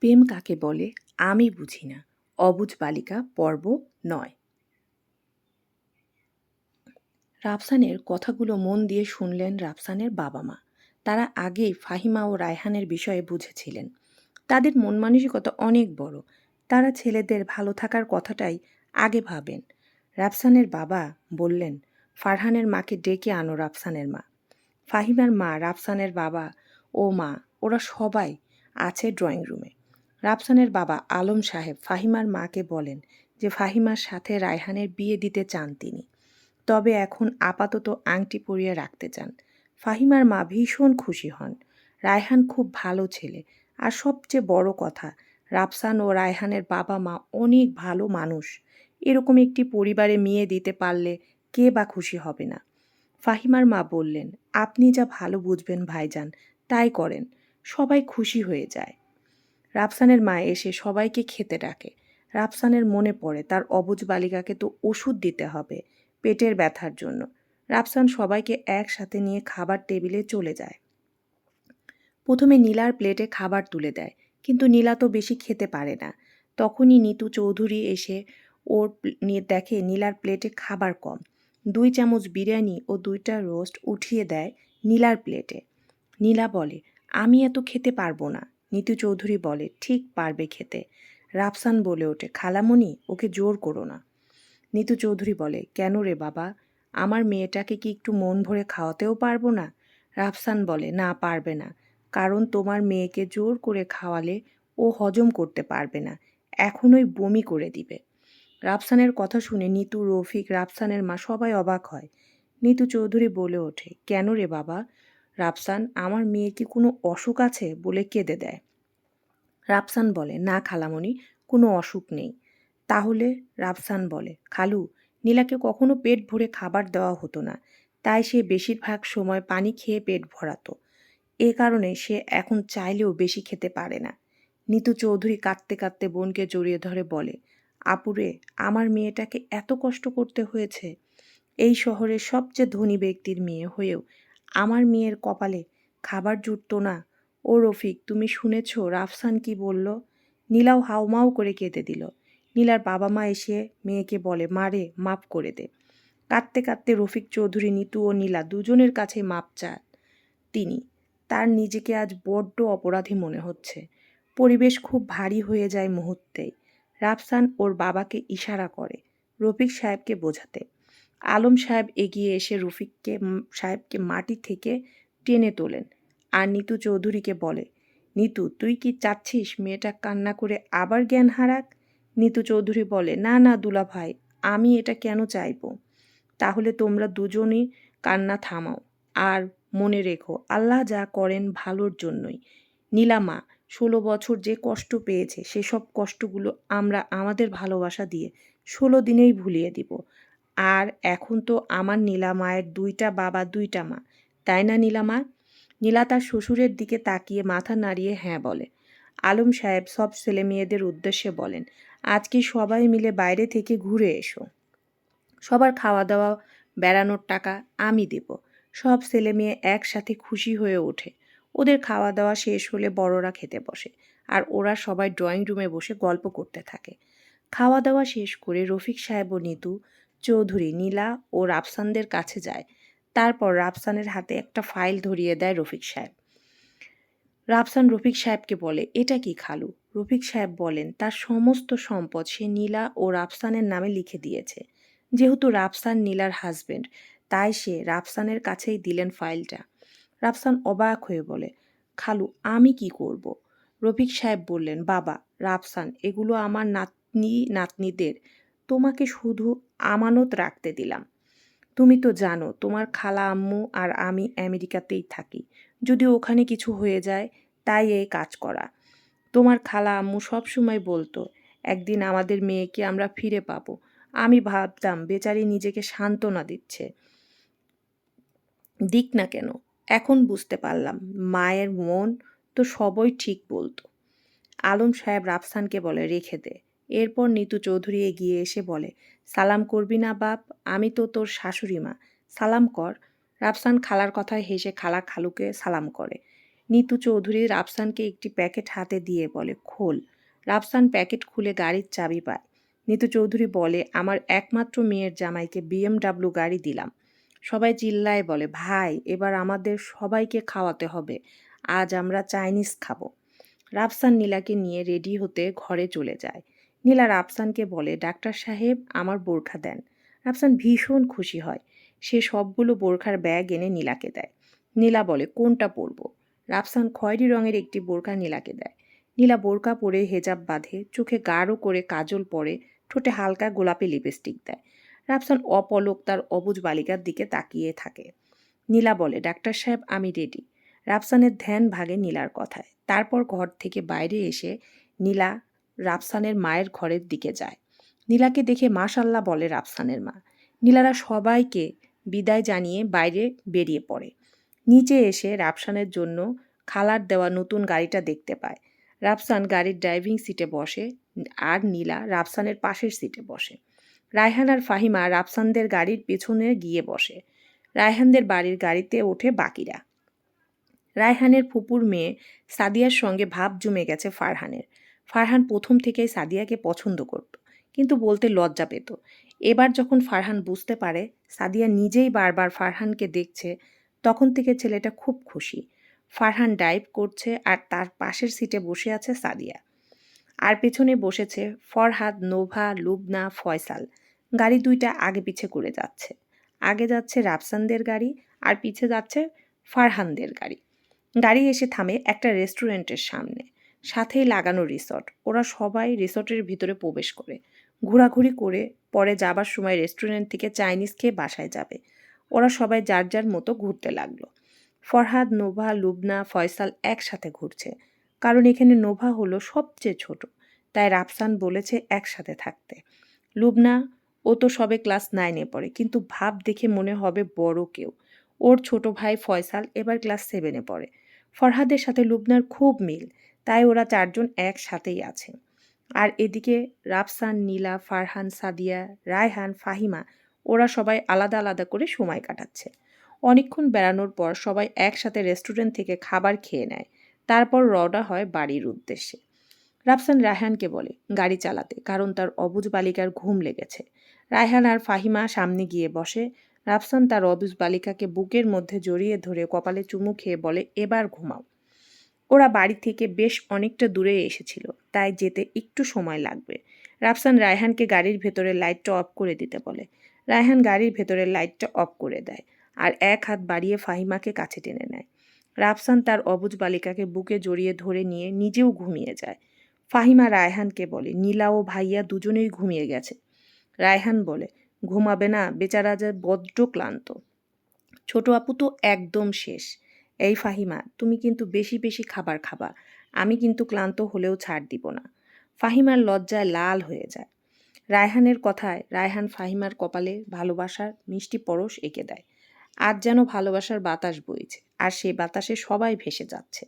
প্রেম কাকে বলে, আমি বুঝি না। অবুঝ বালিকা পর্ব নয়। রাফসানের কথাগুলো মন দিয়ে শুনলেন রাফসানের বাবা মা তারা আগেই ফাহিমা ও রায়হানের বিষয়ে বুঝেছিলেন। তাদের মন মানসিকতা অনেক বড়। তারা ছেলেদের ভালো থাকার কথাটাই আগে ভাবেন। রাফসানের বাবা বললেন, ফারহানের মাকে ডেকে আনো রাফসানের মা। ফাহিমার মা, রাফসানের বাবা ও মা, ওরা সবাই আছে ড্রয়িং রুমে। রাফসানের বাবা আলম সাহেব ফাহিমার মাকে বলেন যে ফাহিমার সাথে রায়হানের বিয়ে দিতে চান তিনি। তবে এখন আপাতত আংটি পরিয়ে রাখতে চান। ফাহিমার মা ভীষণ খুশি হন। রায়হান খুব ভালো ছেলে। আর সবচেয়ে বড় কথা, রাফসান ও রায়হানের বাবা মা অনেক ভালো মানুষ। এরকম একটি পরিবারে মেয়ে দিতে পারলে কে বা খুশি হবে না। ফাহিমার মা বললেন, আপনি যা ভালো বুঝবেন ভাইজান, তাই করেন। সবাই খুশি হয়ে যায়। রাফসানের মা এসে সবাইকে খেতে ডাকে। রাফসানের মনে পড়ে, তার অবুজ বালিকাকে তো ওষুধ দিতে হবে পেটের ব্যথার জন্য। রাফসান সবাইকে একসাথে নিয়ে খাবার টেবিলে চলে যায়। প্রথমে নীলার প্লেটে খাবার তুলে দেয়, কিন্তু নীলা তো বেশি খেতে পারে না। তখনই নিতু চৌধুরী এসে ওর দেখে নীলার প্লেটে খাবার কম। দুই চামচ বিরিয়ানি ও দুইটা রোস্ট উঠিয়ে দেয় নীলার প্লেটে। নীলা বলে, আমি এত খেতে পারব না। নিতু চৌধুরী বলে, ঠিক পারবে খেতে। রাফসান বলে ওঠে খালামণি ওকে জোর করো না। নিতু চৌধুরী বলে, কেন রে বাবা? আমার মেয়েটাকে কি একটু মন ভরে খাওয়াতেও পারব না? রাফসান বলে, না, পারবে না। কারণ তোমার মেয়েকে জোর করে খাওয়ালে ও হজম করতে পারবে না। এখনই বমি করে দিবে। রাফসানের কথা শুনে নিতু, রফিক, রাফসানের মা সবাই অবাক হয়। নিতু চৌধুরী বলে ওঠে, কেন রে বাবা? রাফসান, আমার মেয়ে কি কোনো অসুখ আছে? বলে কেঁদে দেয়। রাফসান বলে, না খালামণি, কোনো অসুখ নেই। তাহলে রাফসান বলে, খালু, নীলাকে কখনো পেট ভরে খাবার দেওয়া হতো না। তাই সে বেশিরভাগ সময় পানি খেয়ে পেট ভরাতো। এ কারণে সে এখন চাইলেও বেশি খেতে পারে না। নিতু চৌধুরী কাঁদতে কাঁদতে বোনকে জড়িয়ে ধরে বলে আপুরে আমার মেয়েটাকে এত কষ্ট করতে হয়েছে। এই শহরের সবচেয়ে ধনী ব্যক্তির মেয়ে হয়েও আমার মেয়ের কপালে, খাবার জুটতো না। ও রফিক, তুমি শুনেছ রাফসান কি বলল? নীলাও হাউমাউ করে কেঁদে দিল। নীলার বাবা মা এসে মেয়েকে বলে মারে মাপ করে দে। কাঁদতে কাঁদতে রফিক চৌধুরী, নিতু ও নীলা দুজনের কাছে মাপ চান তিনি। তার নিজেকে আজ বড্ড অপরাধী মনে হচ্ছে। পরিবেশ খুব ভারী হয়ে যায় মুহূর্তেই। রাফসান ওর বাবাকে ইশারা করে রফিক সাহেবকে বোঝাতে। আলম সাহেব এগিয়ে এসে রফিককে সাহেবকে মাটি থেকে টেনে তোলেন আর নিতু চৌধুরীকে বলে, নিতু, তুই কি চাচ্ছিস মেয়েটা কান্না করে আবার জ্ঞান হারাক? নিতু চৌধুরী বলে, না না দুলা ভাই আমি এটা কেন চাইব? তাহলে তোমরা দুজনই কান্না থামাও আর মনে রেখো, আল্লাহ যা করেন ভালোর জন্যই। নীলামা ষোলো বছর যে কষ্ট পেয়েছে, সেসব কষ্টগুলো আমরা আমাদের ভালোবাসা দিয়ে ষোলো দিনেই ভুলিয়ে দিব। আর এখন তো আমার নীলা মায়ের দুইটা বাবা, দুইটা মা। তাই না নীলামা নীলা তার শ্বশুরের দিকে তাকিয়ে মাথা নাড়িয়ে হ্যাঁ বলে। আলম সাহেব সব ছেলে মেয়েদের উদ্দেশ্যে বলেন আজকে সবাই মিলে বাইরে থেকে ঘুরে এসো? সবার খাওয়া দাওয়া বেড়ানোর টাকা আমি দেব। সব ছেলে মেয়ে একসাথে খুশি হয়ে ওঠে। ওদের খাওয়া দাওয়া শেষ হলে বড়রা খেতে বসে আর ওরা সবাই ড্রয়িং রুমে বসে গল্প করতে থাকে। খাওয়া দাওয়া শেষ করে রফিক সাহেব ও নিতু চৌধুরী, নীলা ও রাফসানদের কাছে যায়। তারপর রাফসানের হাতে একটা ফাইল ধরিয়ে দেয় রফিক সাহেব। রাফসান রফিক সাহেবকে বলে, এটা কি খালু? রফিক সাহেব বলেন, তার সমস্ত সম্পদ সে নীলা ও রাফসানের নামে লিখে দিয়েছে। যেহেতু রাফসান নীলার হাজবেন্ড তাই সে রাফসানের কাছেই দিলেন ফাইলটা। রাফসান অবাক হয়ে বলে, খালু, আমি কি করব। রফিক সাহেব বললেন, বাবা, রাফসান, এগুলো আমার নাতনি নাতনিদের তোমাকে শুধু আমানত রাখতে দিলাম। তুমি তো জানো, তোমার খালা আম্মু আর আমি আমেরিকাতেই থাকি। যদি ওখানে কিছু হয়ে যায়, তাই এই কাজ করা। তোমার খালা আম্মু সবসময় বলতো, একদিন আমাদের মেয়েকে আমরা ফিরে পাবো। আমি ভাবতাম, বেচারি নিজেকে সান্ত্বনা দিচ্ছে। দিক না কেন, এখন বুঝতে পারলাম, মায়ের মন তো সবই ঠিক বলতো। আলম সাহেব রাফসানকে বলে, রেখে দে। এরপর নিতু চৌধুরী এগিয়ে এসে বলে সালাম করবি না বাপ, আমি তো তোর শাশুড়ি মা। সালাম কর। রাফসান খালার কথায় হেসে খালা খালুকে সালাম করে। নিতু চৌধুরী রাফসানকে একটি প্যাকেট হাতে দিয়ে বলে, খোল। রাফসান প্যাকেট খুলে গাড়ির চাবি পায়। নিতু চৌধুরী বলে, আমার একমাত্র মেয়ের জামাইকে বিএমডাব্লিউ গাড়ি দিলাম। সবাই চিল্লায় বলে, ভাই, এবার আমাদের সবাইকে খাওয়াতে হবে। আজ আমরা চাইনিজ খাব। রাফসান নীলাকে নিয়ে রেডি হতে ঘরে চলে যায়। নীলা রাফসানকে বলে, ডাক্তার সাহেব, আমার বোরখা দেন। রাফসান ভীষণ খুশি হয়। সে সবগুলো বোরখার ব্যাগ এনে নীলাকে দেয়। নীলা বলে, কোনটা পরবো? রাফসান খয়েরি রঙের একটি বোরখা নীলাকে দেয়। নীলা বোরকা পরে হেজাব বাঁধে, চোখে গাঢ় করে কাজল পরে, ঠোঁটে হালকা গোলাপি লিপস্টিক দেয়। রাফসান অপলক তার অবুজ বালিকার দিকে তাকিয়ে থাকে। নীলা বলে, ডাক্তার সাহেব, আমি রেডি। রাফসানের ধ্যান ভাগে নীলার কথায়। তারপর ঘর থেকে বাইরে এসে নীলা রাফসানের মায়ের ঘরের দিকে যায়। নীলাকে দেখে মাশাল্লাহ বলে রাফসানের মা। নীলারা সবাইকে বিদায় জানিয়ে বাইরে বেরিয়ে পড়ে। নিচে এসে রাফসানের জন্য খালার দেওয়া নতুন গাড়িটা দেখতে পায়। রাফসান গাড়ির ড্রাইভিং সিটে বসে আর নীলা রাফসানের পাশের সিটে বসে। রায়হান আর ফাহিমা রাফসানদের গাড়ির পেছনে গিয়ে বসে। রায়হানদের বাড়ির গাড়িতে ওঠে বাকিরা। রায়হানের ফুপুর মেয়ে সাদিয়ার সঙ্গে ভাব জমে গেছে ফারহানের। ফারহান প্রথম থেকেই সাদিয়াকে পছন্দ করত, কিন্তু বলতে লজ্জা পেত। এবার যখন ফারহান বুঝতে পারে, সাদিয়া নিজেই বারবার ফারহানকে দেখছে, তখন থেকে ছেলেটা খুব খুশি। ফারহান ডাইভ করছে আর তার পাশের সিটে বসে আছে সাদিয়া। আর পেছনে বসেছে ফরহাদ, নোভা, লুবনা, ফয়সাল। গাড়ি দুইটা আগে পিছে করে যাচ্ছে। আগে যাচ্ছে রাফসানদের গাড়ি আর পিছে যাচ্ছে ফারহানদের গাড়ি। গাড়ি এসে থামে একটা রেস্টুরেন্টের সামনে। সাথেই লাগানো রিসর্ট। ওরা সবাই রিসর্টের ভিতরে প্রবেশ করে। ঘোরাঘুরি করে পরে যাবার সময় রেস্টুরেন্ট থেকে চাইনিজ খেয়ে বাসায় যাবে। ওরা সবাই যার যার মতো ঘুরতে লাগল। ফরহাদ, নোভা, লুবনা, ফয়সাল একসাথে ঘুরছে। কারণ এখানে নোভা হলো সবচেয়ে ছোট। তাই রাফসান বলেছে একসাথে থাকতে। লুবনা, ও তো সবে ক্লাস নাইনে পড়ে, কিন্তু ভাব দেখে মনে হবে বড় কেউ। ওর ছোট ভাই ফয়সাল এবার ক্লাস সেভেনে পড়ে। ফরহাদের সাথে লুবনার খুব মিল। তাই ওরা চারজন একসাথেই আছে। আর এদিকে রাফসান, নীলা, ফারহান, সাদিয়া, রায়হান, ফাহিমা, ওরা সবাই আলাদা আলাদা করে সময় কাটাচ্ছে। অনেকক্ষণ বেড়ানোর পর সবাই একসাথে রেস্টুরেন্ট থেকে খাবার খেয়ে নেয়। তারপর রওনা হয় বাড়ির উদ্দেশ্যে। রাফসান রায়হানকে বলে, গাড়ি চালাতে, কারণ তার অবুজ বালিকার ঘুম লেগেছে। রায়হান আর ফাহিমা সামনে গিয়ে বসে। রাফসান তার অবুজ বালিকাকে বুকের মধ্যে জড়িয়ে ধরে কপালে চুমু খেয়ে বলে, এবার ঘুমাও। ওরা বাড়ি থেকে বেশ অনেকটা দূরে এসেছিল, তাই যেতে একটু সময় লাগবে। রাফসান রায়হানকে গাড়ির ভেতরে লাইটটা অফ করে দিতে বলে। রায়হান গাড়ির ভেতরে লাইটটা অফ করে দেয় আর এক হাত বাড়িয়ে ফাহিমাকে কাছে টেনে নেয়। রাফসান তার অবুজ বালিকাকে বুকে জড়িয়ে ধরে নিয়ে নিজেও ঘুমিয়ে যায়। ফাহিমা রায়হানকে বলে, নীলা ও ভাইয়া দুজনেই ঘুমিয়ে গেছে। রায়হান বলে, ঘুমাবে না, বেচারা যে বড্ড ক্লান্ত। ছোট আপু তো একদম শেষ। এই ফাহিমা, তুমি কিন্তু বেশি বেশি খাবার খাবা। আমি কিন্তু ক্লান্ত হলেও ছাড় দিব না। ফাহিমার লজ্জায় লাল হয়ে যায়। রায়হানের কথায় রায়হান ফাহিমার কপালে ভালোবাসার মিষ্টি পরশ এঁকে দেয়। আজ যেন ভালোবাসার বাতাস বইছে, আর সে বাতাসে সবাই ভেসে যাচ্ছে।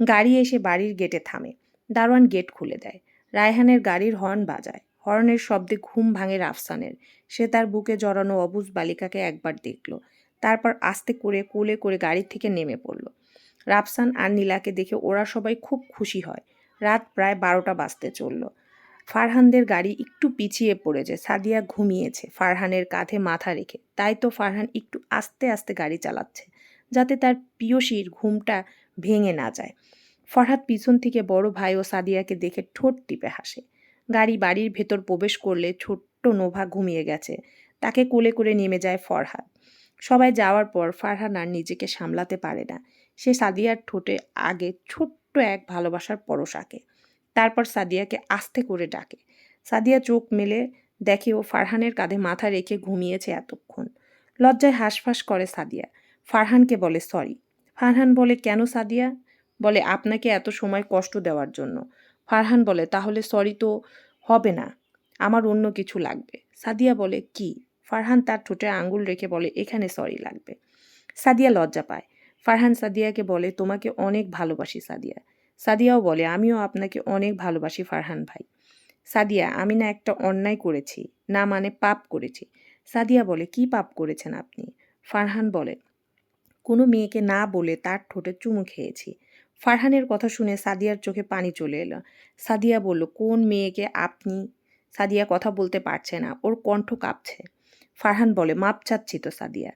গাড়ি এসে বাড়ির গেটে থামে। দারোয়ান গেট খুলে দেয়। রায়হানের গাড়ির হর্ন বাজায়। হর্নের শব্দে ঘুম ভাঙে রাফসানের। সে তার বুকে জড়ানো অবুজ বালিকাকে একবার দেখল। তারপর আস্তে করে কোলে করে গাড়ি থেকে নেমে পড়ল। রাফসান আর নীলাকে দেখে ওরা সবাই খুব খুশি হয়। রাত প্রায় বারোটা বাজতে চলল। ফারহানদের গাড়ি একটু পিছিয়ে পড়েছে, সাদিয়া ঘুমিয়েছে ফারহানের কাঁধে মাথা রেখে। তাই তো ফারহান একটু আস্তে আস্তে গাড়ি চালাচ্ছে, যাতে তার পিয়সীর ঘুমটা ভেঙে না যায়। ফরহাদ পিছন থেকে বড় ভাই ও সাদিয়াকে দেখে ঠোঁট টিপে হাসে। গাড়ি বাড়ির ভেতর প্রবেশ করলে ছোট্ট নোভা ঘুমিয়ে গেছে। তাকে কোলে করে নেমে যায় ফরহাদ। সবাই যাওয়ার পর ফারহান আর নিজেকে সামলাতে পারে না। সে সাদিয়ার ঠোঁটে আগে ছোট্ট এক ভালোবাসার পরশ আঁকে, তারপর সাদিয়াকে আস্তে করে ডাকে। সাদিয়া চোখ মেলে দেখে ও ফারহানের কাঁধে মাথা রেখে ঘুমিয়েছে এতক্ষণ। লজ্জায় হাঁসফাঁস করে সাদিয়া। ফারহানকে বলে, সরি। ফারহান বলে, কেন সাদিয়া? বলে, আপনাকে এত সময় কষ্ট দেওয়ার জন্য। ফারহান বলে, তাহলে সরি তো হবে না, আমার অন্য কিছু লাগবে। সাদিয়া বলে, কি? ফারহান তার ঠোঁটে আঙ্গুল রেখে বলে, এখানে সরি লাগবে। সাদিয়া লজ্জা পায়। ফারহান সাদিয়াকে বলে, তোমাকে অনেক ভালোবাসি সাদিয়া। সাদিয়াও বলে, আমিও আপনাকে অনেক ভালোবাসি ফারহান ভাই। সাদিয়া, আমি না একটা অন্যায় করেছি, না মানে পাপ করেছি। সাদিয়া বলে, কি পাপ করেছেন আপনি? ফারহান বলে, কোনো মেয়েকে না বলে তার ঠোঁটে চুমু খেয়েছি। ফারহানের কথা শুনে সাদিয়ার চোখে পানি চলে এলো। সাদিয়া বলল, কোন মেয়েকে আপনি? সাদিয়া কথা বলতে পারছে না, ওর কণ্ঠ কাঁপছে। ফারহান বলে, মাপ চাচ্ছি তো সাদিয়া।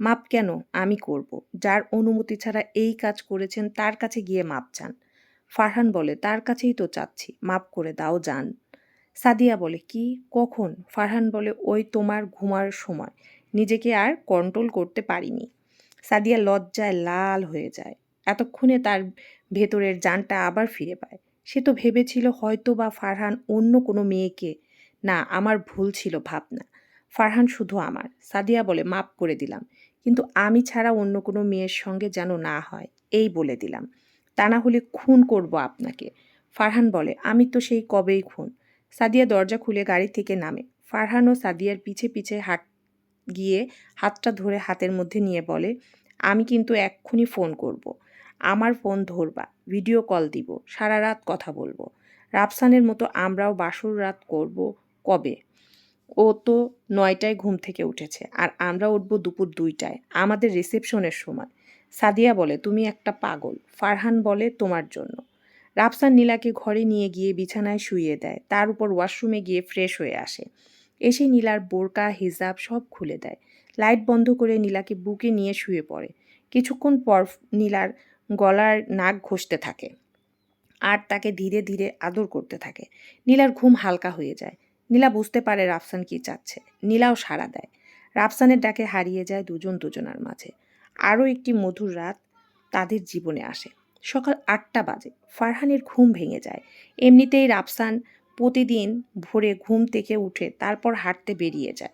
মাপ কেন? আমি করব। যার অনুমতি ছাড়া এই কাজ করেছেন, তার কাছে গিয়ে মাপ চান। ফারহান বলে, তার কাছেই তো চাচ্ছি। মাপ করে দাও, যান। সাদিয়া বলে, কি? কখন? ফারহান বলে, ওই তোমার ঘুমার সময়। নিজেকে আর কন্ট্রোল করতে পারিনি। সাদিয়া লজ্জায় লাল হয়ে যায়। এতক্ষণে তার ভেতরের জানটা আবার ফিরে পায়। সে তো ভেবেছিল হয়তো বা ফারহান অন্য কোনো মেয়েকে, না, আমার ভুল ছিল ভাবনা। ফারহান শুধু আমার। সাদিয়া বলে মাপ করে দিলাম। কিন্তু আমি ছাড়া অন্য কোনো মেয়ের সঙ্গে যেন না হয়। এই বলে দিলাম। তা না হলে খুন করব আপনাকে। ফারহান বলে, আমি তো সেই কবেই খুন। সাদিয়া দরজা খুলে গাড়ি থেকে নামে। ফারহান ও সাদিয়ার পিছে পিছে হাট, গিয়ে হাতটা ধরে হাতের মধ্যে নিয়ে বলে, আমি কিন্তু এক্ষুনি ফোন করব। আমার ফোন ধরবা, ভিডিও কল দিব, সারা রাত কথা বলব। রাফসানের মতো আমরাও বাসর রাত করব কবে? ও তো নয়টায় ঘুম থেকে উঠেছে আর আমরা উঠব দুপুর দুইটায়, আমাদের রিসেপশনের সময়। সাদিয়া বলে, তুমি একটা পাগল। ফারহান বলে, তোমার জন্য। রাফসান নীলাকে ঘরে নিয়ে গিয়ে বিছানায় শুইয়ে দেয়, তার উপর ওয়াশরুমে গিয়ে ফ্রেশ হয়ে আসে। এসে নীলার বোরকা, হিজাব সব খুলে দেয়। লাইট বন্ধ করে নীলাকে বুকে নিয়ে শুয়ে পড়ে। কিছুক্ষণ পর নীলার গলার নাক ঘষতে থাকে আর তাকে ধীরে ধীরে আদর করতে থাকে। নীলার ঘুম হালকা হয়ে যায়। নীলা বুঝতে পারে রাফসান কি চাচ্ছে। নীলাও সাড়া দেয়। রাফসানের ডাকে হারিয়ে যায় দুজন দুজনার মাঝে। আরও একটি মধুর রাত তাদের জীবনে আসে। সকাল আটটা বাজে। ফারহানের ঘুম ভেঙে যায়। এমনিতেই রাফসান প্রতিদিন ভোরে ঘুম থেকে উঠে তারপর হাঁটতে বেরিয়ে যায়।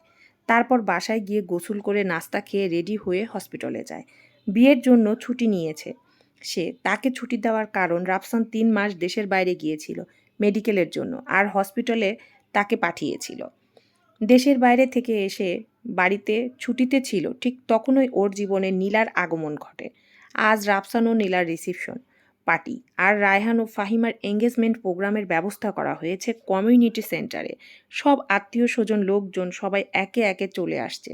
তারপর বাসায় গিয়ে গোসল করে নাস্তা খেয়ে রেডি হয়ে হসপিটালে যায়। বিয়ের জন্য ছুটি নিয়েছে সে। তাকে ছুটি দেওয়ার কারণ রাফসান তিন মাস দেশের বাইরে গিয়েছিল মেডিকেলের জন্য। আর হসপিটালে তাকে পাঠিয়েছিল। দেশের বাইরে থেকে এসে বাড়িতে ছুটিতে ছিল, ঠিক তখনই ওর জীবনে নীলার আগমন ঘটে। আজ রাফসান ও নীলার রিসিপশন পার্টি আর রায়হান ও ফাহিমার এঙ্গেজমেন্ট প্রোগ্রামের ব্যবস্থা করা হয়েছে কমিউনিটি সেন্টারে সব আত্মীয় স্বজন, লোকজন সবাই একে একে চলে আসছে।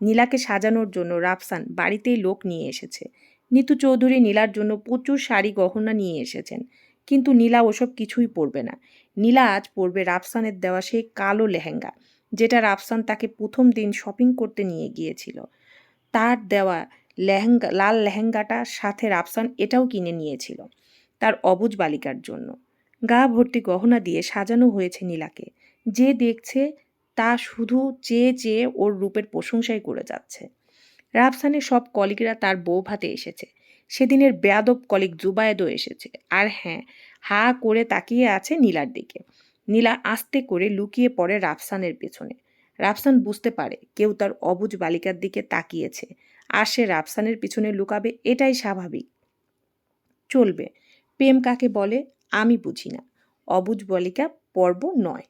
নীলাকে সাজানোর জন্য রাফসান বাড়িতেই লোক নিয়ে এসেছে। নিতু চৌধুরী নীলার জন্য প্রচুর শাড়ি গহনা নিয়ে এসেছেন। কিন্তু নীলা ওসব কিছুই পরবে না। নীলা আজ পরবে রাফসানের দেওয়া সেই কালো লেহেঙ্গা, যেটা রাফসান তাকে প্রথম দিন শপিং করতে নিয়ে গিয়েছিল। তার দেওয়া লেহেঙ্গা, লাল লেহেঙ্গাটার সাথে রাফসান এটাও কিনে নিয়েছিল, তার অবুজ বালিকার জন্য। গা ভর্তি গহনা দিয়ে সাজানো হয়েছে নীলাকে। যে দেখছে তা শুধু চেয়ে চেয়ে ওর রূপের প্রশংসাই করে যাচ্ছে। রাফসানের সব কলিগরা তার বউ ভাতে এসেছে। সেদিনের বেয়াদব কলিগ জুবায়েদও এসেছে। আর হ্যাঁ হা করে তাকিয়ে আছে নীলার দিকে। নীলা আস্তে করে লুকিয়ে পড়ে রাফসানের পেছনে। রাফসান বুঝতে পারে কেউ তার অবুজ বালিকার দিকে তাকিয়েছে। আর সে রাফসানের পিছনে লুকাবে এটাই স্বাভাবিক। চলবে। প্রেম কাকে বলে আমি বুঝি না। অবুজ বালিকা পর্ব নয়।